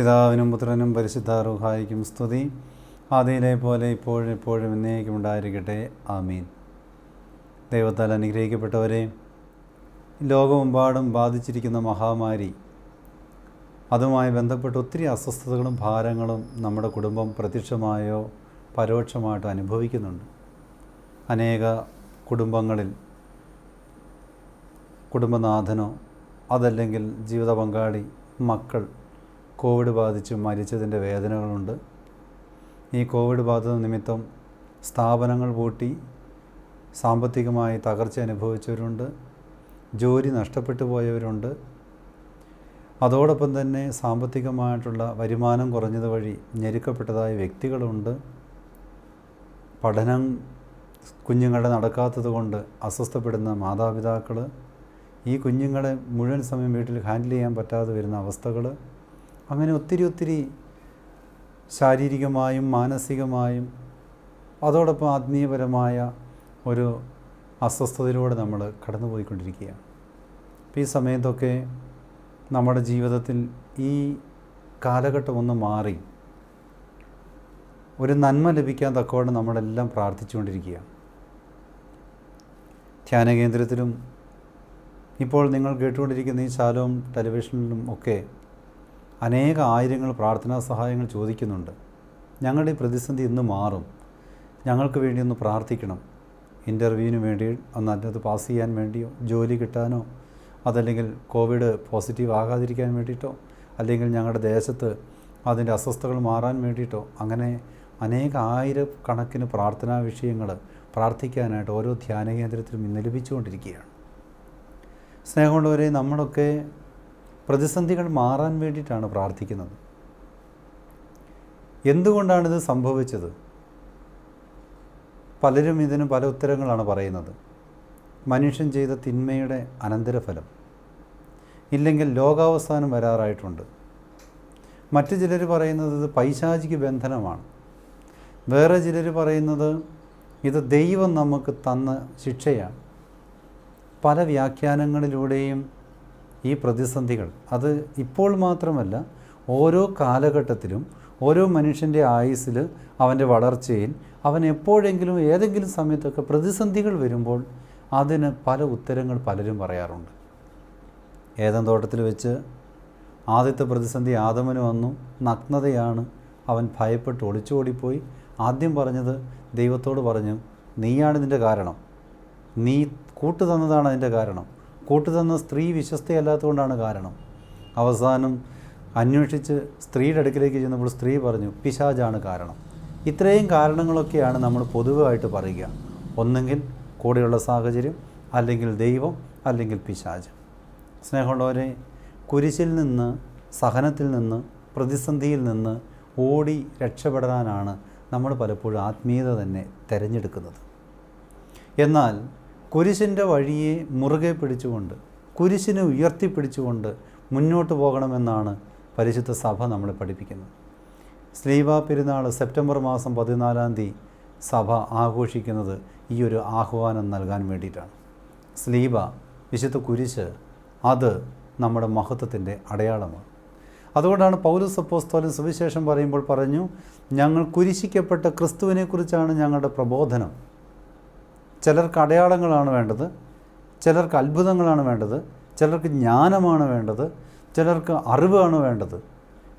പിതാവിനും പുത്രനും പരിശുദ്ധാറുഹായിക്കും സ്തുതി. ആദിയിലെ പോലെ ഇപ്പോഴും എപ്പോഴും എന്നേക്കും ഉണ്ടായിരിക്കട്ടെ. ആമീൻ. ദൈവത്താൽ അനുഗ്രഹിക്കപ്പെട്ടവരെ ലോകമെമ്പാടും ബാധിച്ചിരിക്കുന്ന മഹാമാരി അതുമായി ബന്ധപ്പെട്ട് ഒത്തിരി അസ്വസ്ഥതകളും ഭാരങ്ങളും നമ്മുടെ കുടുംബം പ്രത്യക്ഷമായോ പരോക്ഷമായിട്ടോ അനുഭവിക്കുന്നുണ്ട്. അനേക കുടുംബങ്ങളിൽ കുടുംബനാഥനോ അതല്ലെങ്കിൽ ജീവിത പങ്കാളി മക്കൾ കോവിഡ് ബാധിച്ച് മരിച്ചതിന്റെ വേദനകളുണ്ട്. ഈ കോവിഡ് ബാധ നിമിത്തം സ്ഥാപനങ്ങൾ പൂട്ടി സാമ്പത്തികമായി തകർച്ച അനുഭവിച്ചവരുണ്ട് ജോലി നഷ്ടപ്പെട്ടു പോയവരുണ്ട്. അതോടൊപ്പം തന്നെ സാമ്പത്തികമായിട്ടുള്ള വരുമാനം കുറഞ്ഞത് വഴി ഞെരുക്കപ്പെട്ടതായ വ്യക്തികളുണ്ട്. പഠനം കുഞ്ഞുങ്ങളുടെ നടക്കാത്തത് കൊണ്ട് അസ്വസ്ഥപ്പെടുന്ന മാതാപിതാക്കൾ ഈ കുഞ്ഞുങ്ങളെ മുഴുവൻ സമയം വീട്ടിൽ ഹാൻഡിൽ ചെയ്യാൻ പറ്റാതെ വരുന്ന അവസ്ഥകൾ അങ്ങനെ ഒത്തിരി ഒത്തിരി ശാരീരികമായും മാനസികമായും അതോടൊപ്പം ആത്മീയപരമായ ഒരു അസ്വസ്ഥതയിലൂടെ നമ്മൾ കടന്നുപോയിക്കൊണ്ടിരിക്കുകയാണ്. അപ്പോൾ ഈ സമയത്തൊക്കെ നമ്മുടെ ജീവിതത്തിൽ ഈ കാലഘട്ടം ഒന്ന് മാറി ഒരു നന്മ ലഭിക്കാൻ തക്കവണ്ണം നമ്മളെല്ലാം പ്രാർത്ഥിച്ചുകൊണ്ടിരിക്കുകയാണ്. ധ്യാന കേന്ദ്രത്തിലും ഇപ്പോൾ നിങ്ങൾ കേട്ടുകൊണ്ടിരിക്കുന്ന ഈ ശാലവും ടെലിവിഷനിലും ഒക്കെ അനേക ആയിരങ്ങൾ പ്രാർത്ഥനാ സഹായങ്ങൾ ചോദിക്കുന്നുണ്ട്. ഞങ്ങളുടെ ഈ പ്രതിസന്ധി ഇന്ന് മാറും. ഞങ്ങൾക്ക് വേണ്ടി ഒന്ന് പ്രാർത്ഥിക്കണം. ഇന്റർവ്യൂവിന് വേണ്ടി ഒന്ന് അതിനകത്ത് പാസ് ചെയ്യാൻ വേണ്ടിയോ ജോലി കിട്ടാനോ അതല്ലെങ്കിൽ കോവിഡ് പോസിറ്റീവ് ആകാതിരിക്കാൻ വേണ്ടിയിട്ടോ അല്ലെങ്കിൽ ഞങ്ങളുടെ ദേശത്ത് അതിന്റെ അസ്വസ്ഥതകൾ മാറാൻ വേണ്ടിയിട്ടോ അങ്ങനെ അനേക ആയിരക്കണക്കിന് പ്രാർത്ഥനാ വിഷയങ്ങൾ പ്രാർത്ഥിക്കാനായിട്ട് ഓരോ ധ്യാന കേന്ദ്രത്തിലും ഇന്ന് ലഭിച്ചുകൊണ്ടിരിക്കുകയാണ്. സ്നേഹമുള്ളവരെ നമ്മളൊക്കെ പ്രതിസന്ധികൾ മാറാൻ വേണ്ടിയിട്ടാണ് പ്രാർത്ഥിക്കുന്നത്. എന്തുകൊണ്ടാണിത് സംഭവിച്ചത്? പലരും ഇതിന് പല ഉത്തരങ്ങളാണ് പറയുന്നത്. മനുഷ്യൻ ചെയ്ത തിന്മയുടെ അനന്തരഫലം. ഇല്ലെങ്കിൽ ലോകാവസാനം വരാറായിട്ടുണ്ട്. മറ്റു ചിലർ പറയുന്നത് ഇത് പൈശാചിക ബന്ധനമാണ്. വേറെ ചിലർ പറയുന്നത് ഇത് ദൈവം നമുക്ക് തന്ന ശിക്ഷയാണ്. പല വ്യാഖ്യാനങ്ങളിലൂടെയും ഈ പ്രതിസന്ധികൾ. അത് ഇപ്പോൾ മാത്രമല്ല ഓരോ കാലഘട്ടത്തിലും ഓരോ മനുഷ്യന്റെ ആയുസ്സിൽ അവന്റെ വളർച്ചയിൽ അവൻ എപ്പോഴെങ്കിലും ഏതെങ്കിലും സമയത്തൊക്കെ പ്രതിസന്ധികൾ വരുമ്പോൾ അതിന് പല ഉത്തരങ്ങൾ പലരും പറയാറുണ്ട്. ഏതം തോട്ടത്തിൽ വെച്ച് ആദ്യത്തെ പ്രതിസന്ധി ആദമന് വന്നു. നഗ്നതയാണ് അവൻ ഭയപ്പെട്ട് ഒളിച്ചോടിപ്പോയി. ആദ്യം പറഞ്ഞത് ദൈവത്തോട് പറഞ്ഞു നീയാണ് ഇതിന്റെ കാരണം. നീ കൂട്ടു തന്നതാണ് അതിന്റെ കാരണം. കൂട്ടു തന്ന സ്ത്രീ വിശ്വസ്തയല്ലാത്തതുകൊണ്ടാണ് കാരണം. അവസാനം അന്വേഷിച്ച് സ്ത്രീയുടെ അടുക്കിലേക്ക് ചെന്നപ്പോൾ സ്ത്രീ പറഞ്ഞു പിശാജാണ് കാരണം. ഇത്രയും കാരണങ്ങളൊക്കെയാണ് നമ്മൾ പൊതുവായിട്ട് പറയുക. ഒന്നെങ്കിൽ കൂടെയുള്ള സാഹചര്യം അല്ലെങ്കിൽ ദൈവം അല്ലെങ്കിൽ പിശാജ്. സ്നേഹമുള്ളവരെ കുരിശിൽ നിന്ന് സഹനത്തിൽ നിന്ന് പ്രതിസന്ധിയിൽ നിന്ന് ഓടി രക്ഷപ്പെടാനാണ് നമ്മൾ പലപ്പോഴും ആത്മീയത തന്നെ തിരഞ്ഞെടുക്കുന്നത്. എന്നാൽ കുരിശിന്റെ വഴിയെ മുറുകെ പിടിച്ചുകൊണ്ട് കുരിശിനെ ഉയർത്തിപ്പിടിച്ചുകൊണ്ട് മുന്നോട്ട് പോകണമെന്നാണ് പരിശുദ്ധ സഭ നമ്മളെ പഠിപ്പിക്കുന്നത്. സ്ലീവ പെരുന്നാൾ സെപ്റ്റംബർ മാസം പതിനാലാം തീയതി സഭ ആഘോഷിക്കുന്നത് ഈ ഒരു ആഹ്വാനം നൽകാൻ വേണ്ടിയിട്ടാണ്. സ്ലീവ വിശുദ്ധ കുരിശ് അത് നമ്മുടെ മഹത്വത്തിന്റെ അടയാളമാണ്. അതുകൊണ്ടാണ് പൗലോസ് അപ്പോസ്തോലൻ സുവിശേഷം പറയുമ്പോൾ പറഞ്ഞു ഞങ്ങൾ കുരിശിക്കപ്പെട്ട ക്രിസ്തുവിനെക്കുറിച്ചാണ് ഞങ്ങളുടെ പ്രബോധനം. ചിലർക്ക് അടയാളങ്ങളാണ് വേണ്ടത് ചിലർക്ക് അത്ഭുതങ്ങളാണ് വേണ്ടത് ചിലർക്ക് ജ്ഞാനമാണ് വേണ്ടത് ചിലർക്ക് അറിവാണ് വേണ്ടത്.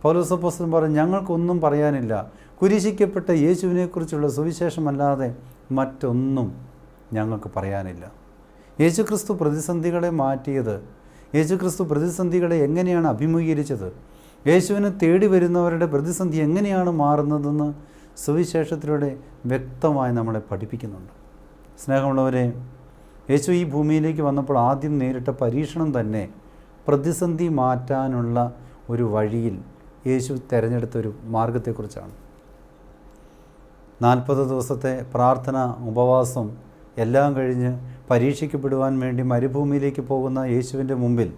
പൗലോസപ്പോസ്റ്റൻ പറഞ്ഞു ഞങ്ങൾക്കൊന്നും പറയാനില്ല. കുരിശിക്കപ്പെട്ട യേശുവിനെക്കുറിച്ചുള്ള സുവിശേഷമല്ലാതെ മറ്റൊന്നും ഞങ്ങൾക്ക് പറയാനില്ല. യേശുക്രിസ്തു പ്രതിസന്ധികളെ മാറ്റിയത് യേശുക്രിസ്തു പ്രതിസന്ധികളെ എങ്ങനെയാണ് അഭിമുഖീകരിച്ചത് യേശുവിനെ തേടി വരുന്നവരുടെ പ്രതിസന്ധി എങ്ങനെയാണ് മാറുന്നതെന്ന് സുവിശേഷത്തിലൂടെ വ്യക്തമായി നമ്മളെ പഠിപ്പിക്കുന്നുണ്ട്. സ്നേഹമുള്ളവരെ യേശു ഈ ഭൂമിയിലേക്ക് വന്നപ്പോൾ ആദ്യം നേരിട്ട പരീക്ഷണം തന്നെ പ്രതിസന്ധി മാറ്റാനുള്ള ഒരു വഴിയിൽ യേശു തിരഞ്ഞെടുത്ത ഒരു മാർഗത്തെക്കുറിച്ചാണ് നാൽപ്പത് ദിവസത്തെ പ്രാർത്ഥന ഉപവാസം എല്ലാം കഴിഞ്ഞ് പരീക്ഷിക്കപ്പെടുവാൻ വേണ്ടി മരുഭൂമിയിലേക്ക് പോകുന്ന യേശുവിന്റെ മുമ്പിൽ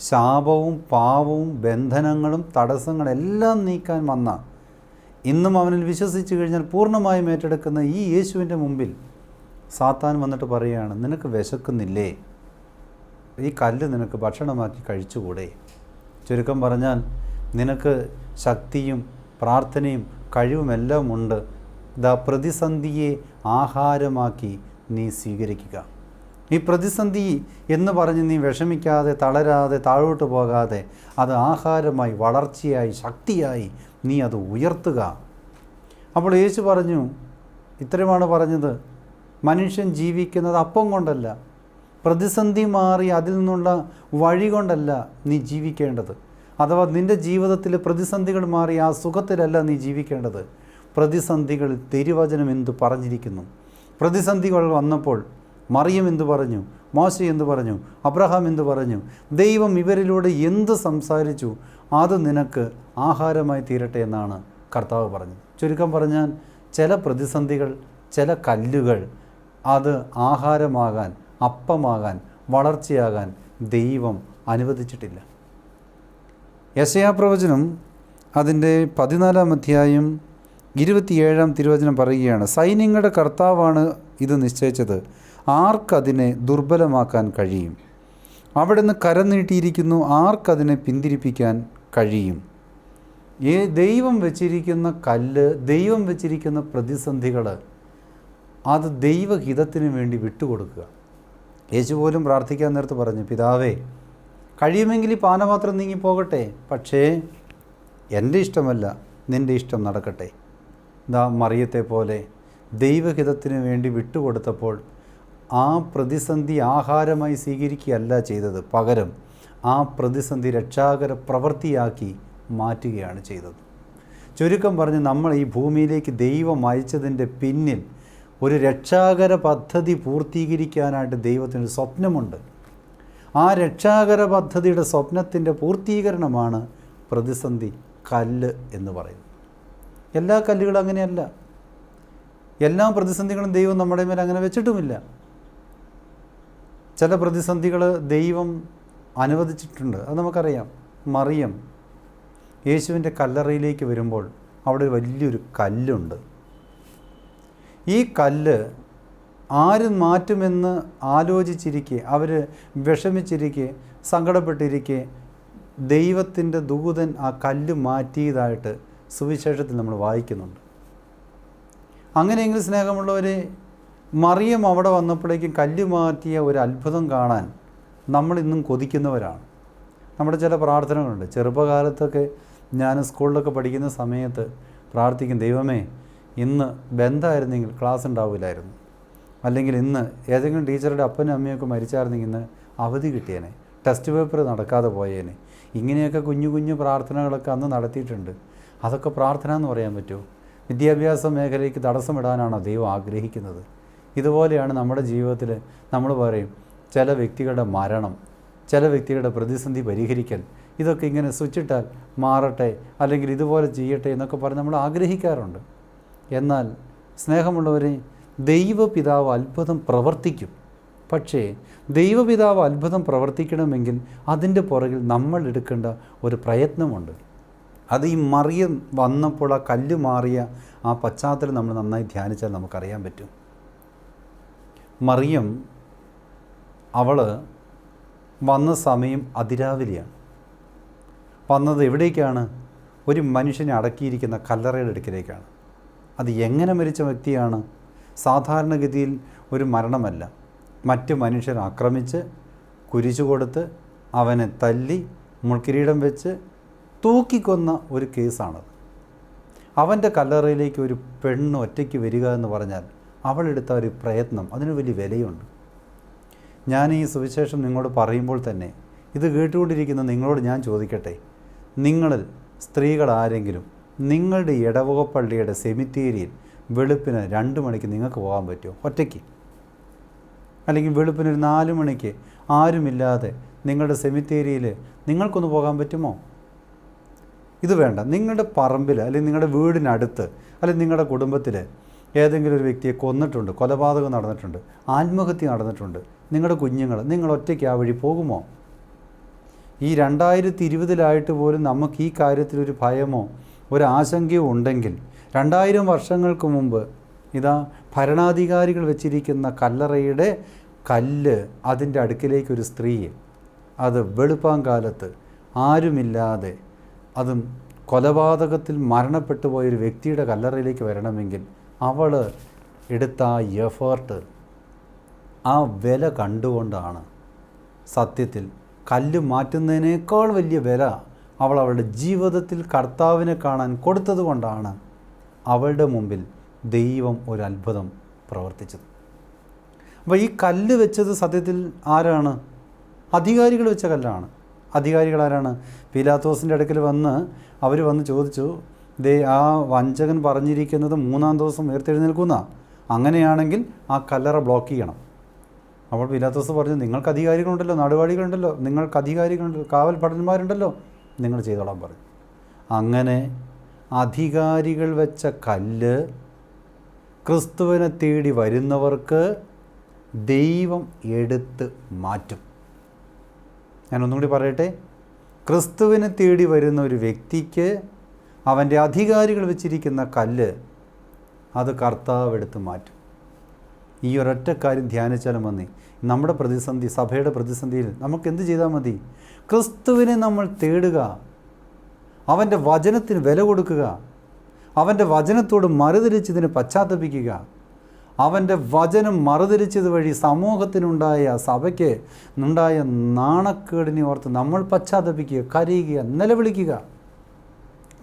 ശാപവും പാവവും ബന്ധനങ്ങളും തടസ്സങ്ങളെല്ലാം നീക്കാൻ വന്ന ഇന്നും അവനിൽ വിശ്വസിച്ച് കഴിഞ്ഞാൽ പൂർണമായും ഏറ്റെടുക്കുന്ന ഈ യേശുവിന്റെ മുമ്പിൽ സാത്താൻ വന്നിട്ട് പറയുകയാണ് നിനക്ക് വിശക്കുന്നില്ലേ? ഈ കല്ല് നിനക്ക് ഭക്ഷണമാക്കി കഴിച്ചുകൂടെ? ചുരുക്കം പറഞ്ഞാൽ നിനക്ക് ശക്തിയും പ്രാർത്ഥനയും കഴിവുമെല്ലാം ഉണ്ട്. ദ പ്രതിസന്ധിയെ ആഹാരമാക്കി നീ സ്വീകരിക്കുക. ഈ പ്രതിസന്ധി എന്ന് പറഞ്ഞ് നീ വിഷമിക്കാതെ തളരാതെ താഴോട്ട് പോകാതെ അത് ആഹാരമായി വളർച്ചയായി ശക്തിയായി നീ അത് ഉയർത്തുക. അപ്പോൾ യേശു പറഞ്ഞു ഇത്രയുമാണ് പറഞ്ഞത്. മനുഷ്യൻ ജീവിക്കുന്നത് അപ്പം കൊണ്ടല്ല. പ്രതിസന്ധി മാറി അതിൽ നിന്നുള്ള വഴി കൊണ്ടല്ല നീ ജീവിക്കേണ്ടത്. അഥവാ നിന്റെ ജീവിതത്തിൽ പ്രതിസന്ധികൾ മാറി ആ സുഖത്തിലല്ല നീ ജീവിക്കേണ്ടത്. പ്രതിസന്ധികൾ തിരുവചനം എന്തു പറഞ്ഞിരിക്കുന്നു? പ്രതിസന്ധികൾ വന്നപ്പോൾ മറിയം എന്തു പറഞ്ഞു? മോശ എന്തു പറഞ്ഞു? അബ്രഹാം എന്തു പറഞ്ഞു? ദൈവം ഇവരിലൂടെ എന്ത് സംസാരിച്ചു? അത് നിനക്ക് ആഹാരമായി തീരട്ടെ എന്നാണ് കർത്താവ് പറഞ്ഞത്. ചുരുക്കം പറഞ്ഞാൽ ചില പ്രതിസന്ധികൾ ചില കല്ലുകൾ അത് ആഹാരമാകാൻ അപ്പമാകാൻ വളർച്ചയാകാൻ ദൈവം അനുവദിച്ചിട്ടില്ല. യശയാപ്രവചനം അതിന്റെ പതിനാലാം അധ്യായം ഇരുപത്തിയേഴാം തിരുവചനം പറയുകയാണ് സൈന്യങ്ങളുടെ കർത്താവാണ് ഇത് നിശ്ചയിച്ചത്. ആർക്കതിനെ ദുർബലമാക്കാൻ കഴിയും? അവിടുന്ന് കരം നീട്ടിയിരിക്കുന്നു ആർക്കതിനെ പിന്തിരിപ്പിക്കാൻ കഴിയും? ഈ ദൈവം വെച്ചിരിക്കുന്ന കല്ല് ദൈവം വെച്ചിരിക്കുന്ന പ്രതിസന്ധികൾ അത് ദൈവഹിതത്തിന് വേണ്ടി വിട്ടുകൊടുക്കുക. യേശു പോലും പ്രാർത്ഥിക്കാൻ നേരത്ത് പറഞ്ഞു പിതാവേ കഴിയുമെങ്കിൽ ഈ പാനപാത്രം നീങ്ങിപ്പോകട്ടെ. പക്ഷേ എന്റെ ഇഷ്ടമല്ല നിന്റെ ഇഷ്ടം നടക്കട്ടെ. ദാ മറിയത്തെ പോലെ ദൈവഹിതത്തിന് വേണ്ടി വിട്ടുകൊടുത്തപ്പോൾ ആ പ്രതിസന്ധി ആഹാരമായി സ്വീകരിക്കുകയല്ല ചെയ്തത്. പകരം ആ പ്രതിസന്ധി രക്ഷാകര പ്രവൃത്തിയാക്കി മാറ്റുകയാണ് ചെയ്തത്. ചുരുക്കം പറഞ്ഞ് നമ്മൾ ഈ ഭൂമിയിലേക്ക് ദൈവം അയച്ചതിന്റെ പിന്നിൽ ഒരു രക്ഷാകര പദ്ധതി പൂർത്തീകരിക്കാനായിട്ട് ദൈവത്തിന് സ്വപ്നമുണ്ട്. ആ രക്ഷാകര പദ്ധതിയുടെ സ്വപ്നത്തിന്റെ പൂർത്തീകരണമാണ് പ്രതിസന്ധി കല്ല് എന്ന് പറയുന്നത്. എല്ലാ കല്ലുകളും അങ്ങനെയല്ല. എല്ലാ പ്രതിസന്ധികളും ദൈവം നമ്മുടെ മേൽ അങ്ങനെ വെച്ചിട്ടുമില്ല. ചില പ്രതിസന്ധികൾ ദൈവം അനുവദിച്ചിട്ടുണ്ട്. അത് നമുക്കറിയാം. മറിയം. യേശുവിന്റെ കല്ലറയിലേക്ക് വരുമ്പോൾ അവിടെ വലിയൊരു കല്ലുണ്ട്. ഈ കല്ല് ആര് മാറ്റുമെന്ന് ആലോചിച്ചിരിക്കെ അവർ വിഷമിച്ചിരിക്കെ സങ്കടപ്പെട്ടിരിക്കെ ദൈവത്തിന്റെ ദൂതൻ ആ കല്ല് മാറ്റിയതായിട്ട് സുവിശേഷത്തിൽ നമ്മൾ വായിക്കുന്നുണ്ട്. അങ്ങനെയെങ്കിൽ സ്നേഹമുള്ളവരെ മറിയം അവിടെ വന്നപ്പോഴേക്കും കല്ല് മാറ്റിയ ഒരു അത്ഭുതം കാണാൻ നമ്മൾ ഇന്നും കൊതിക്കുന്നവരാണ്. നമ്മുടെ ചില പ്രാർത്ഥനകളുണ്ട്. ചെറുപ്പകാലത്തൊക്കെ ഞാൻ സ്കൂളിലൊക്കെ പഠിക്കുന്ന സമയത്ത് പ്രാർത്ഥിക്കും ദൈവമേ ഇന്ന് ബന്ധമായിരുന്നെങ്കിൽ ക്ലാസ് ഉണ്ടാവില്ലായിരുന്നു. അല്ലെങ്കിൽ ഇന്ന് ഏതെങ്കിലും ടീച്ചറുടെ അപ്പനും അമ്മയൊക്കെ മരിച്ചായിരുന്നെങ്കിൽ ഇന്ന് അവധി കിട്ടിയേനെ ടെസ്റ്റ് പേപ്പർ നടക്കാതെ പോയേനെ. ഇങ്ങനെയൊക്കെ കുഞ്ഞു കുഞ്ഞു പ്രാർത്ഥനകളൊക്കെ അന്ന് നടത്തിയിട്ടുണ്ട്. അതൊക്കെ പ്രാർത്ഥന എന്ന് പറയാൻ പറ്റുമോ? വിദ്യാഭ്യാസ മേഖലയ്ക്ക് തടസ്സമിടാനാണോ ദൈവം ആഗ്രഹിക്കുന്നത്. ഇതുപോലെയാണ് നമ്മുടെ ജീവിതത്തിൽ നമ്മൾ പറയും ചില വ്യക്തികളുടെ മരണം ചില വ്യക്തികളുടെ പ്രതിസന്ധി പരിഹരിക്കൽ ഇതൊക്കെ ഇങ്ങനെ സ്വിച്ചിട്ടാൽ മാറട്ടെ അല്ലെങ്കിൽ ഇതുപോലെ ചെയ്യട്ടെ എന്നൊക്കെ പറഞ്ഞ് നമ്മൾ ആഗ്രഹിക്കാറുണ്ട്. എന്നാൽ സ്നേഹമുള്ളവരെ ദൈവപിതാവ് അത്ഭുതം പ്രവർത്തിക്കും. പക്ഷേ ദൈവപിതാവ് അത്ഭുതം പ്രവർത്തിക്കണമെങ്കിൽ അതിന്റെ പുറകിൽ നമ്മൾ എടുക്കേണ്ട ഒരു പ്രയത്നമുണ്ട്. അത് ഈ മറിയ വന്നപ്പോൾ ആ കല്ല് മാറിയ ആ പശ്ചാത്തലം നമ്മൾ നന്നായി ധ്യാനിച്ചാൽ നമുക്കറിയാൻ പറ്റും. മറിയം അവൾ വന്ന സമയം അതിരാവിലെയാണ്. വന്നത് എവിടേക്കാണ്? ഒരു മനുഷ്യനെ അടക്കിയിരിക്കുന്ന കല്ലറയുടെ അടുക്കിലേക്കാണ്. അത് എങ്ങനെ മരിച്ച വ്യക്തിയാണ്? സാധാരണഗതിയിൽ ഒരു മരണമല്ല. മറ്റ് മനുഷ്യർ ആക്രമിച്ച് കുരിശു കൊടുത്ത് അവനെ തല്ലി മുൾക്കിരീടം വെച്ച് തൂക്കിക്കൊന്ന ഒരു കേസാണത്. അവന്റെ കല്ലറയിലേക്ക് ഒരു പെണ്ണ് ഒറ്റയ്ക്ക് വരിക എന്ന് പറഞ്ഞാൽ അവളെടുത്ത ഒരു പ്രയത്നം അതിന് വലിയ വിലയുണ്ട്. ഞാൻ ഈ സുവിശേഷം നിങ്ങളോട് പറയുമ്പോൾ തന്നെ ഇത് കേട്ടുകൊണ്ടിരിക്കുന്ന നിങ്ങളോട് ഞാൻ ചോദിക്കട്ടെ? നിങ്ങളിൽ സ്ത്രീകൾ ആരെങ്കിലും നിങ്ങളുടെ ഇടവക പള്ളിയുടെ സെമിത്തേരിയിൽ വെളുപ്പിന് രണ്ട് മണിക്ക് നിങ്ങൾക്ക് പോകാൻ പറ്റുമോ? ഒറ്റയ്ക്ക്. അല്ലെങ്കിൽ വെളുപ്പിന് ഒരു നാല് മണിക്ക് ആരുമില്ലാതെ നിങ്ങളുടെ സെമിത്തേരിയിൽ നിങ്ങൾക്കൊന്ന് പോകാൻ പറ്റുമോ? ഇത് വേണ്ട. നിങ്ങളുടെ പറമ്പിൽ അല്ലെങ്കിൽ നിങ്ങളുടെ വീടിനടുത്ത് അല്ലെങ്കിൽ നിങ്ങളുടെ കുടുംബത്തിൽ ഏതെങ്കിലും ഒരു വ്യക്തിയെ കൊന്നിട്ടുണ്ട് കൊലപാതകം നടന്നിട്ടുണ്ട് ആത്മഹത്യ നടന്നിട്ടുണ്ട് നിങ്ങളുടെ കുഞ്ഞുങ്ങൾ നിങ്ങൾ ഒറ്റയ്ക്ക് ആ വഴി പോകുമോ? ഈ രണ്ടായിരത്തി ഇരുപതിലായിട്ട് പോലും നമുക്ക് ഈ കാര്യത്തിലൊരു ഭയമോ ഒരു ആശങ്കയോ ഉണ്ടെങ്കിൽ രണ്ടായിരം വർഷങ്ങൾക്ക് മുമ്പ് ഇതാ ഭരണാധികാരികൾ വെച്ചിരിക്കുന്ന കല്ലറയുടെ കല്ല് അതിന്റെ അടുക്കിലേക്ക് ഒരു സ്ത്രീ അത് വെളുപ്പാങ്കാലത്ത് ആരുമില്ലാതെ അതും കൊലപാതകത്തിൽ മരണപ്പെട്ടു പോയൊരു വ്യക്തിയുടെ കല്ലറയിലേക്ക് വരണമെങ്കിൽ അവൾ എടുത്ത ആ എഫേർട്ട് ആ വില കണ്ടുകൊണ്ടാണ് സത്യത്തിൽ കല്ല് മാറ്റുന്നതിനേക്കാൾ വലിയ വില അവൾ അവളുടെ ജീവിതത്തിൽ കർത്താവിനെ കാണാൻ കൊടുത്തതുകൊണ്ടാണ് അവളുടെ മുമ്പിൽ ദൈവം ഒരു അത്ഭുതം പ്രവർത്തിച്ചത്. അപ്പോൾ ഈ കല്ല് വെച്ചത് സത്യത്തിൽ ആരാണ്? അധികാരികൾ വെച്ച കല്ലാണ്. അധികാരികൾ ആരാണ്? പീലാത്തോസിന്റെ അടുക്കൽ വന്ന് അവർ വന്ന് ചോദിച്ചു ദേ ആ വഞ്ചകൻ പറഞ്ഞിരിക്കുന്നത് മൂന്നാം ദിവസം ഉയർത്തെഴുന്നേൽക്കുന്ന അങ്ങനെയാണെങ്കിൽ ആ കല്ലറ ബ്ലോക്ക് ചെയ്യണം. അപ്പോൾ പീലാത്തോസ് പറഞ്ഞു നിങ്ങൾക്ക് അധികാരികളുണ്ടല്ലോ നടുവാടികളുണ്ടല്ലോ നിങ്ങൾക്ക് അധികാരികളുണ്ടല്ലോ കാവൽ ഭടന്മാരുണ്ടല്ലോ നിങ്ങൾ ചെയ്തോളാൻ പറഞ്ഞു അങ്ങനെ അധികാരികൾ വെച്ച കല്ല് ക്രിസ്തുവിനെ തേടി വരുന്നവർക്ക് ദൈവം എടുത്ത് മാറ്റും. ഞാൻ ഒന്നും കൂടി പറയട്ടെ? ക്രിസ്തുവിനെ തേടി വരുന്ന ഒരു വ്യക്തിക്ക് അവന്റെ അധികാരികൾ വെച്ചിരിക്കുന്ന കല്ല് അത് കർത്താവ് എടുത്ത് മാറ്റും. ഈ ഒരൊറ്റ കാര്യം ധ്യാനിച്ചാലും മതി. നമ്മുടെ പ്രതിസന്ധി സഭയുടെ പ്രതിസന്ധിയിൽ നമുക്ക് എന്ത് ചെയ്താൽ മതി? ക്രിസ്തുവിനെ നമ്മൾ തേടുക. അവന്റെ വചനത്തിന് വില കൊടുക്കുക. അവന്റെ വചനത്തോട് മറുതിരിച്ചതിന് പശ്ചാത്തപിക്കുക. അവന്റെ വചനം മറുതിരിച്ചത് വഴി സമൂഹത്തിനുണ്ടായ സഭയ്ക്ക് ഉണ്ടായ നാണക്കേടിനെ ഓർത്ത് നമ്മൾ പശ്ചാത്തപിക്കുക കരയുക നിലവിളിക്കുക.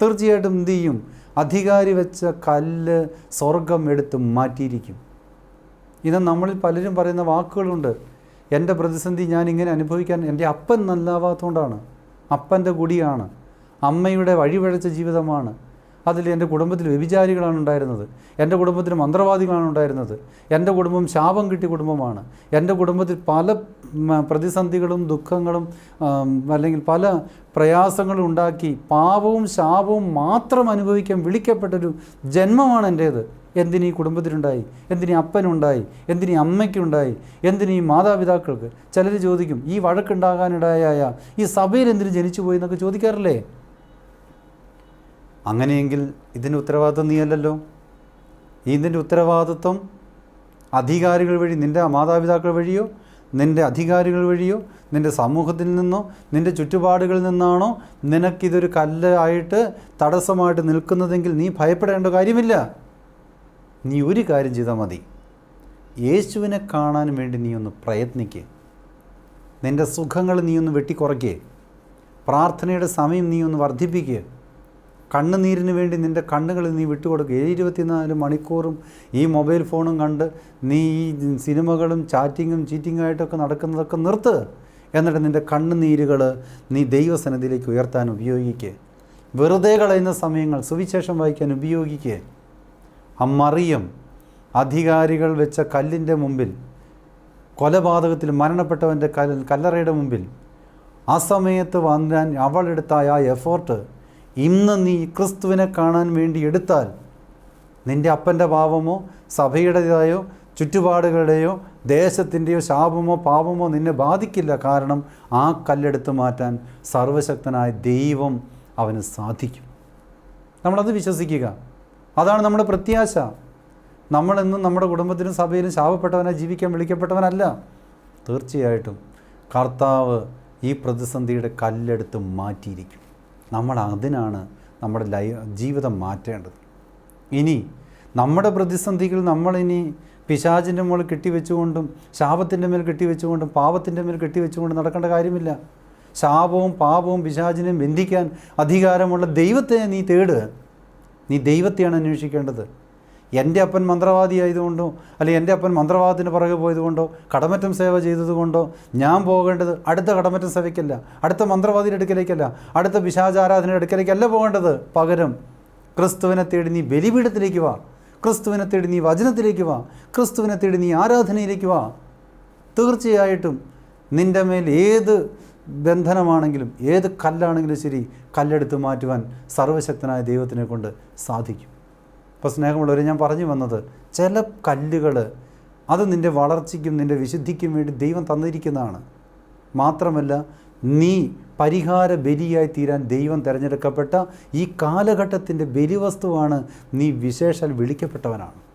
തീർച്ചയായിട്ടും എന്ത് ചെയ്യും? അധികാരി വെച്ച കല്ല് സ്വർഗം എടുത്ത് മാറ്റിയിരിക്കും. ഇത് നമ്മളിൽ പലരും പറയുന്ന വാക്കുകളുണ്ട്. എന്റെ പ്രതിസന്ധി ഞാൻ ഇങ്ങനെ അനുഭവിക്കാൻ എന്റെ അപ്പൻ നല്ലാവാത്തതുകൊണ്ടാണ്. അപ്പന്റെ കുടിയാണ്. അമ്മയുടെ വഴിപഴച്ച ജീവിതമാണ്. അതിൽ എന്റെ കുടുംബത്തിൽ വ്യഭിചാരികളാണ് ഉണ്ടായിരുന്നത്. എന്റെ കുടുംബത്തിൽ മന്ത്രവാദികളാണ് ഉണ്ടായിരുന്നത്. എന്റെ കുടുംബം ശാപം കിട്ടിയ കുടുംബമാണ്. എന്റെ കുടുംബത്തിൽ പല പ്രതിസന്ധികളും ദുഃഖങ്ങളും അല്ലെങ്കിൽ പല പ്രയാസങ്ങളും ഉണ്ടാക്കി പാപവും ശാപവും മാത്രം അനുഭവിക്കാൻ വിളിക്കപ്പെട്ടൊരു ജന്മമാണ് എന്റേത്. എന്തിനീ കുടുംബത്തിനുണ്ടായി എന്തിനീ അപ്പനുണ്ടായി? എന്തിനീ അമ്മയ്ക്കുണ്ടായി? എന്തിനീ മാതാപിതാക്കൾക്ക്? ചിലർ ചോദിക്കും ഈ വഴക്കുണ്ടാകാനിടയായ ഈ സഭയിൽ എന്തിനു ജനിച്ചു പോയി? എന്നൊക്കെ ചോദിക്കാറില്ലേ? അങ്ങനെയെങ്കിൽ ഇതിന്റെ ഉത്തരവാദിത്വം നീയല്ലല്ലോ. ഇതിന്റെ ഉത്തരവാദിത്വം അധികാരികൾ വഴി നിന്റെ മാതാപിതാക്കൾ വഴിയോ നിന്റെ അധികാരികൾ വഴിയോ നിന്റെ സമൂഹത്തിൽ നിന്നോ നിന്റെ ചുറ്റുപാടുകളിൽ നിന്നാണോ നിനക്കിതൊരു കല്ലായിട്ട് തടസ്സമായിട്ട് നിൽക്കുന്നതെങ്കിൽ നീ ഭയപ്പെടേണ്ട കാര്യമില്ല. നീ ഒരു കാര്യം ചെയ്താൽ മതി. യേശുവിനെ കാണാൻ വേണ്ടി നീ ഒന്ന് പ്രയത്നിക്കുക നിന്റെ സുഖങ്ങൾ നീ ഒന്ന് വെട്ടിക്കുറയ്ക്കുക പ്രാർത്ഥനയുടെ സമയം നീ ഒന്ന് വർദ്ധിപ്പിക്കുക കണ്ണുനീരിന് വേണ്ടി നിന്റെ കണ്ണുകൾ നീ വിട്ടുകൊടുക്കുക ഇരുപത്തിനാല് മണിക്കൂറും ഈ മൊബൈൽ ഫോണും കണ്ട് നീ ഈ സിനിമകളും ചാറ്റിങ്ങും ചീറ്റിങ്ങും ആയിട്ടൊക്കെ നടക്കുന്നതൊക്കെ നിർത്ത്. എന്നിട്ട് നിന്റെ കണ്ണുനീരുകൾ നീ ദൈവസന്നിധിയിലേക്ക് ഉയർത്താൻ ഉപയോഗിക്കുക വെറുതെ കളയുന്ന സമയങ്ങൾ സുവിശേഷം വായിക്കാൻ ഉപയോഗിക്കുക ആ മറിയം അധികാരികൾ വെച്ച കല്ലിന്റെ മുമ്പിൽ കൊലപാതകത്തിൽ മരണപ്പെട്ടവന്റെ കൽ കല്ലറയുടെ മുമ്പിൽ ആ സമയത്ത് വന്നാൻ അവളെടുത്ത ആ എഫോർട്ട് ഇന്ന് നീ ക്രിസ്തുവിനെ കാണാൻ വേണ്ടി എടുത്താൽ നിന്റെ അപ്പന്റെ പാപമോ സഭയുടേതായോ ചുറ്റുപാടുകളുടെയോ ദേശത്തിന്റെയോ ശാപമോ പാപമോ നിന്നെ ബാധിക്കില്ല. കാരണം ആ കല്ലെടുത്ത് മാറ്റാൻ സർവശക്തനായ ദൈവം അവന് സാധിക്കും. നമ്മളത് വിശ്വസിക്കുക. അതാണ് നമ്മുടെ പ്രത്യാശ. നമ്മളെന്നും നമ്മുടെ കുടുംബത്തിനും സഭയിലും ശാപപ്പെട്ടവനായി ജീവിക്കാൻ വിളിക്കപ്പെട്ടവനല്ല. തീർച്ചയായിട്ടും കർത്താവ് ഈ പ്രതിസന്ധിയുടെ കല്ലെടുത്ത് മാറ്റിയിരിക്കും. നമ്മൾ അതിനാണ് നമ്മുടെ ലൈ ജീവിതം മാറ്റേണ്ടത്. ഇനി നമ്മുടെ പ്രതിസന്ധികൾ നമ്മളിനി പിശാചിന്റെ മുകളിൽ കെട്ടിവെച്ചുകൊണ്ടും ശാപത്തിന്റെ മേൽ കെട്ടിവെച്ചുകൊണ്ടും പാപത്തിന്റെ മേൽ കെട്ടിവെച്ചുകൊണ്ടും നടക്കേണ്ട കാര്യമില്ല. ശാപവും പാപവും പിശാചിനെയും ബന്ധിക്കാൻ അധികാരമുള്ള ദൈവത്തെ നീ തേട് നീ ദൈവത്തെയാണ് അന്വേഷിക്കേണ്ടത്. എന്റെ അപ്പൻ മന്ത്രവാദി ആയതുകൊണ്ടോ അല്ലെങ്കിൽ എന്റെ അപ്പൻ മന്ത്രവാദത്തിന് പുറകെ പോയതുകൊണ്ടോ കടമറ്റം സേവ ചെയ്തതുകൊണ്ടോ ഞാൻ പോകേണ്ടത് അടുത്ത കടമറ്റം സേവയ്ക്കല്ല അടുത്ത മന്ത്രവാദിയുടെ അടുക്കലേക്കല്ല അടുത്ത വിശാചാരാധന അടുക്കലേക്കല്ല പോകേണ്ടത്. പകരം ക്രിസ്തുവിനെ തേടി നീ ബലിപീഠത്തിലേക്ക് വാ ക്രിസ്തുവിനെ തേടി നീ വചനത്തിലേക്ക് വാ ക്രിസ്തുവിനെ തേടി നീ ആരാധനയിലേക്ക് വാ. തീർച്ചയായിട്ടും നിന്റെ മേൽ ഏത് ബന്ധനമാണെങ്കിലും ഏത് കല്ലാണെങ്കിലും ശരി കല്ലെടുത്ത് മാറ്റുവാൻ സർവശക്തനായ ദൈവത്തിനെ കൊണ്ട് സാധിക്കും. ഇപ്പോൾ സ്നേഹമുള്ളവരെ ഞാൻ പറഞ്ഞു വന്നത് ചില കല്ലുകൾ അത് നിന്റെ വളർച്ചയ്ക്കും നിന്റെ വിശുദ്ധിക്കും വേണ്ടി ദൈവം തന്നിരിക്കുന്നതാണ്. മാത്രമല്ല നീ പരിഹാര ബലിയായി തീരാൻ ദൈവം തിരഞ്ഞെടുക്കപ്പെട്ട ഈ കാലഘട്ടത്തിന്റെ ബലിവസ്തുവാണ് നീ വിശേഷാൽ വിളിക്കപ്പെട്ടവനാണ്.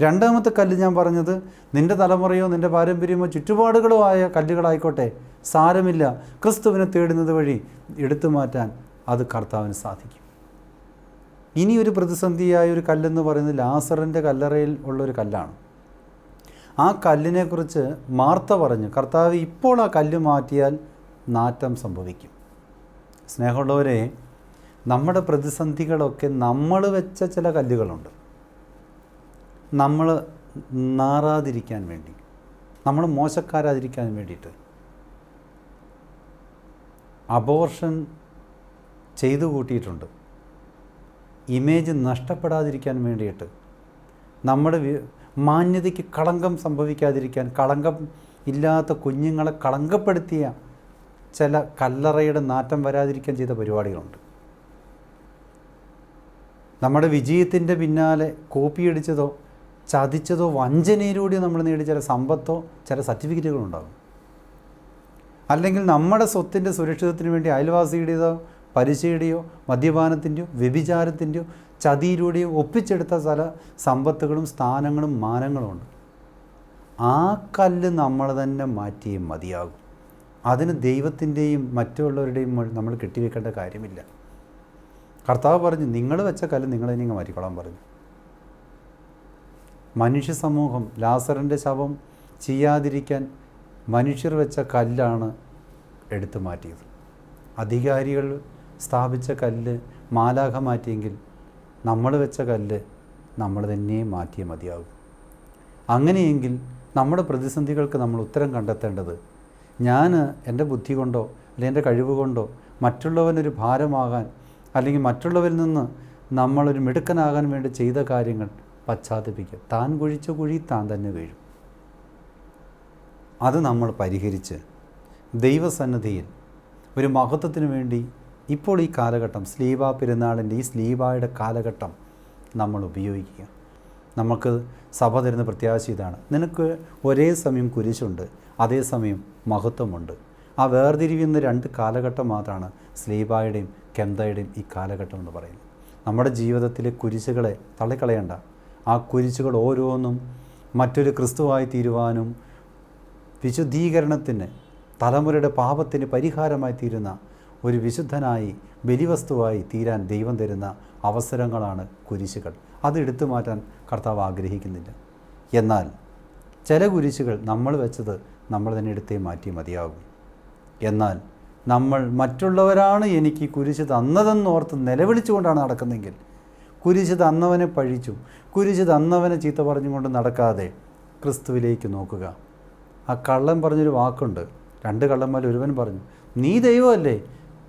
രണ്ടാമത്തെ കല്ല് ഞാൻ പറഞ്ഞത് നിന്റെ തലമുറയോ നിന്റെ പാരമ്പര്യമോ ചുറ്റുപാടുകളോ ആയ കല്ലുകളായിക്കോട്ടെ. സാരമില്ല. ക്രിസ്തുവിനെ തേടുന്നത് വഴി എടുത്തു മാറ്റാൻ അത് കർത്താവിന് സാധിക്കും. ഇനി ഒരു പ്രതിസന്ധിയായ ഒരു കല്ലെന്ന് പറയുന്നത് ലാസറിന്റെ കല്ലറയിൽ ഉള്ളൊരു കല്ലാണ്. ആ കല്ലിനെക്കുറിച്ച് മാർത്ത പറഞ്ഞു കർത്താവ് ഇപ്പോൾ ആ കല്ല് മാറ്റിയാൽ നാറ്റം സംഭവിക്കും. സ്നേഹമുള്ളവരെ നമ്മുടെ പ്രതിസന്ധികളൊക്കെ നമ്മൾ വെച്ച ചില കല്ലുകളുണ്ട്. നമ്മൾ നാറാതിരിക്കാൻ വേണ്ടി നമ്മൾ മോശക്കാരാതിരിക്കാൻ വേണ്ടിയിട്ട് അബോർഷൻ ചെയ്തു കൂട്ടിയിട്ടുണ്ട്. ഇമേജ് നഷ്ടപ്പെടാതിരിക്കാൻ വേണ്ടിയിട്ട് നമ്മുടെ മാന്യതയ്ക്ക് കളങ്കം സംഭവിക്കാതിരിക്കാൻ കളങ്കം ഇല്ലാത്ത കുഞ്ഞുങ്ങളെ കളങ്കപ്പെടുത്തിയ ചില കല്ലറയുടെ നാറ്റം വരാതിരിക്കാൻ ചെയ്ത പരിപാടികളുണ്ട്. നമ്മുടെ വിജയത്തിന്റെ പിന്നാലെ കോപ്പിയടിച്ചതോ ചതിച്ചതോ വഞ്ചനയിലൂടെ നമ്മൾ നേടിയ ചില സമ്പത്തോ ചില സർട്ടിഫിക്കറ്റുകളോ ഉണ്ടാകും. അല്ലെങ്കിൽ നമ്മുടെ സ്വത്തിന്റെ സുരക്ഷിതത്തിന് വേണ്ടി അയൽവാസിയുടേതോ പലിശയുടെയോ മദ്യപാനത്തിന്റെയോ വ്യഭിചാരത്തിന്റെയോ ചതിയിലൂടെയോ ഒപ്പിച്ചെടുത്ത ചില സമ്പത്തുകളും സ്ഥാനങ്ങളും മാനങ്ങളും ഉണ്ട്. ആ കല്ല് നമ്മൾ തന്നെ മാറ്റിയേ മതിയാകും. അതിന് ദൈവത്തിന്റെയും മറ്റുള്ളവരുടെയും നമ്മൾ കെട്ടിവെക്കേണ്ട കാര്യമില്ല. കർത്താവ് പറഞ്ഞു നിങ്ങൾ വെച്ച കല്ല് നിങ്ങൾ മാറ്റിക്കൊള്ളാൻ പറഞ്ഞു. മനുഷ്യ സമൂഹം ലാസറിന്റെ ശവം ചെയ്യാതിരിക്കാൻ മനുഷ്യർ വെച്ച കല്ലാണ് എടുത്തു മാറ്റിയത്. അധികാരികൾ സ്ഥാപിച്ച കല്ല് മാലാഖ മാറ്റിയെങ്കിൽ നമ്മൾ വെച്ച കല്ല് നമ്മൾ തന്നെ മാറ്റിയേ മതിയാകും. അങ്ങനെയെങ്കിൽ നമ്മുടെ പ്രതിസന്ധികൾക്ക് നമ്മൾ ഉത്തരം കണ്ടെത്തേണ്ടത് ഞാൻ എന്റെ ബുദ്ധി കൊണ്ടോ അല്ലെങ്കിൽ എന്റെ കഴിവ് കൊണ്ടോ മറ്റുള്ളവനൊരു ഭാരമാകാൻ അല്ലെങ്കിൽ മറ്റുള്ളവരിൽ നിന്ന് നമ്മളൊരു മിടുക്കനാകാൻ വേണ്ടി ചെയ്ത കാര്യങ്ങൾ പശ്ചാത്തപിക്കുക താൻ കുഴിച്ച കുഴി താൻ തന്നെ വീഴും. അത് നമ്മൾ പരിഹരിച്ച് ദൈവസന്നിധിയിൽ ഒരു മഹത്വത്തിന് വേണ്ടി ഇപ്പോൾ ഈ കാലഘട്ടം സ്ലീവ പെരുന്നാളിന്റെ ഈ സ്ലീവായുടെ കാലഘട്ടം നമ്മൾ ഉപയോഗിക്കുക. നമുക്ക് സഭ തരുന്ന പ്രത്യാശ ഇതാണ്. നിനക്ക് ഒരേ സമയം കുരിശുണ്ട് അതേസമയം മഹത്വമുണ്ട്. ആ വേർതിരിവുന്ന രണ്ട് കാലഘട്ടം മാത്രമാണ് സ്ലീബായുടെയും കെന്തയുടെയും ഈ കാലഘട്ടം എന്ന് പറയുന്നത്. നമ്മുടെ ജീവിതത്തിലെ കുരിശുകളെ തള്ളിക്കളയണ്ട ആ കുരിശുകൾ ഓരോന്നും മറ്റൊരു ക്രിസ്തുവായി തീരുവാനും വിശുദ്ധീകരണത്തിന് തലമുറയുടെ പാപത്തിന് പരിഹാരമായി തീരുന്ന ഒരു വിശുദ്ധനായി ബലിവസ്തുവായി തീരാൻ ദൈവം തരുന്ന അവസരങ്ങളാണ് കുരിശുകൾ. അത് എടുത്തു മാറ്റാൻ കർത്താവ് ആഗ്രഹിക്കുന്നില്ല. എന്നാൽ ചില കുരിശുകൾ നമ്മൾ വെച്ചത് നമ്മൾ തന്നെ എടുത്തേ മാറ്റി മതിയാകും. എന്നാൽ നമ്മൾ മറ്റുള്ളവരാണ് എനിക്ക് കുരിശ് തന്നതെന്നോർത്ത് നിലവിളിച്ചുകൊണ്ടാണ് നടക്കുന്നതെങ്കിൽ കുരിശ് തന്നവനെ പഴിച്ചു കുരിശ് തന്നവനെ ചീത്ത പറഞ്ഞുകൊണ്ട് നടക്കാതെ ക്രിസ്തുവിലേക്ക് നോക്കുക. ആ കള്ളൻ പറഞ്ഞൊരു വാക്കുണ്ട്. രണ്ട് കള്ളന്മാർ ഒരുവൻ പറഞ്ഞു നീ ദൈവമല്ലേ?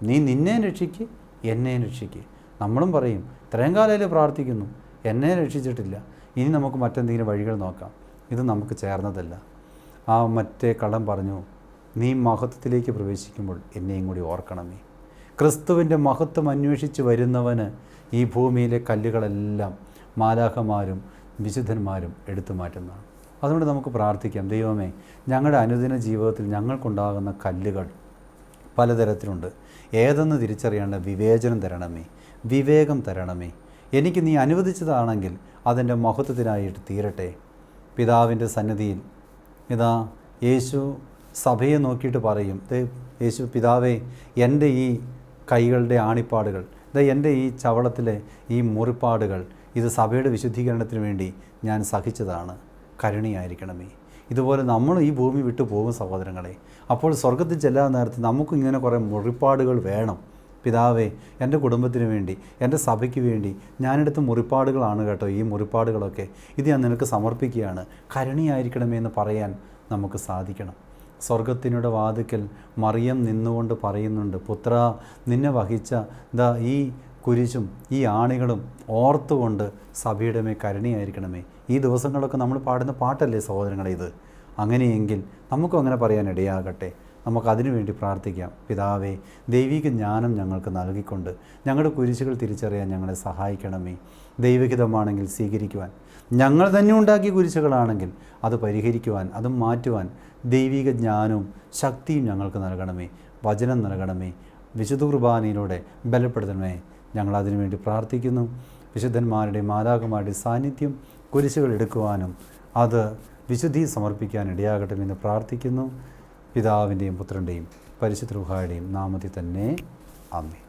നീ നിന്നെ രക്ഷിക്ക് എന്നെ രക്ഷിക്ക്. നമ്മളും പറയും ഇത്രയും കാലയിൽ പ്രാർത്ഥിക്കുന്നു എന്നെ രക്ഷിച്ചിട്ടില്ല. ഇനി നമുക്ക് മറ്റെന്തെങ്കിലും വഴികൾ നോക്കാം. ഇത് നമുക്ക് ചേർന്നതല്ല. ആ മറ്റേ കള്ളൻ പറഞ്ഞു നീ മഹത്വത്തിലേക്ക് പ്രവേശിക്കുമ്പോൾ എന്നെയും കൂടി ഓർക്കണമേ. ക്രിസ്തുവിന്റെ മഹത്വം അന്വേഷിച്ച് വരുന്നവന് ഈ ഭൂമിയിലെ കല്ലുകളെല്ലാം മാലാഖമാരും വിശുദ്ധന്മാരും എടുത്തു മാറ്റുന്നതാണ്. അതുകൊണ്ട് നമുക്ക് പ്രാർത്ഥിക്കാം. ദൈവമേ ഞങ്ങളുടെ അനുദിന ജീവിതത്തിൽ ഞങ്ങൾക്കുണ്ടാകുന്ന കല്ലുകൾ പലതരത്തിലുണ്ട്. ഏതെന്ന് തിരിച്ചറിയേണ്ട വിവേചനം തരണമേ. വിവേകം തരണമേ. എനിക്ക് നീ അനുവദിച്ചതാണെങ്കിൽ അതിന്റെ മഹത്വത്തിനായിട്ട് തീരട്ടെ. പിതാവിന്റെ സന്നിധിയിൽ ഇതാ യേശു സഭയെ നോക്കിയിട്ട് പറയും. യേശു പിതാവേ എന്റെ ഈ കൈകളുടെ ആണിപ്പാടുകൾ. ഇത് എന്റെ ഈ ചവളത്തിലെ ഈ മുറിപ്പാടുകൾ ഇത് സഭയുടെ വിശുദ്ധീകരണത്തിന് വേണ്ടി ഞാൻ സഹിച്ചതാണ്. കരുണയായിരിക്കണമേ. ഇതുപോലെ നമ്മൾ ഈ ഭൂമി വിട്ടു പോകും സഹോദരങ്ങളെ. അപ്പോൾ സ്വർഗത്തിൽ ചെല്ലാൻ നേരത്ത് നമുക്കും ഇങ്ങനെ കുറേ മുറിപ്പാടുകൾ വേണം. പിതാവേ എന്റെ കുടുംബത്തിന് വേണ്ടി എന്റെ സഭയ്ക്ക് വേണ്ടി ഞാനെടുത്ത മുറിപ്പാടുകളാണ് കേട്ടോ ഈ മുറിപ്പാടുകളൊക്കെ. ഇത് ഞാൻ നിനക്ക് സമർപ്പിക്കുകയാണ്. കരുണയായിരിക്കണമേ എന്ന് പറയാൻ നമുക്ക് സാധിക്കണം. സ്വർഗത്തിനുടെ വാതിക്കൽ മറിയം നിന്നുകൊണ്ട് പറയുന്നുണ്ട്. പുത്ര നിന്നെ വഹിച്ച ദാ ഈ കുരിശും ഈ ആണികളും ഓർത്തുകൊണ്ട് സഭയുടെ മേ കരുണയായിരിക്കണമേ. ഈ ദിവസങ്ങളൊക്കെ നമ്മൾ പാടുന്ന പാട്ടല്ലേ സഹോദരങ്ങളെ ഇത്? അങ്ങനെയെങ്കിൽ നമുക്കും അങ്ങനെ പറയാൻ ഇടയാകട്ടെ. നമുക്ക് അതിനുവേണ്ടി പ്രാർത്ഥിക്കാം. പിതാവേ ദൈവിക ജ്ഞാനം ഞങ്ങൾക്ക് നൽകിക്കൊണ്ട് ഞങ്ങളുടെ കുരിശുകൾ തിരിച്ചറിയാൻ ഞങ്ങളെ സഹായിക്കണമേ. ദൈവഹിതമാണെങ്കിൽ സ്വീകരിക്കുവാൻ ഞങ്ങൾ തന്നെ ഉണ്ടാക്കിയ കുരിശുകളാണെങ്കിൽ അത് പരിഹരിക്കുവാൻ അത് മാറ്റുവാൻ ദൈവിക ജ്ഞാനവും ശക്തിയും ഞങ്ങൾക്ക് നൽകണമേ. വചനം നൽകണമേ. വിശുദ്ധ കുർബാനയിലൂടെ ബലപ്പെടുത്തണമേ. ഞങ്ങൾ അതിനുവേണ്ടി പ്രാർത്ഥിക്കുന്നു. വിശുദ്ധന്മാരുടെയും മാതാക്കന്മാരുടെയും സാന്നിധ്യം കുരിശുകൾ എടുക്കുവാനും അത് വിശുദ്ധി സമർപ്പിക്കാൻ ഇടയാകട്ടെ എന്ന് പ്രാർത്ഥിക്കുന്നു. പിതാവിന്റെയും പുത്രന്റെയും പരിശുദ്ധ റുഹായുടെയും നാമത്തിൽ തന്നെ. അമ്മേ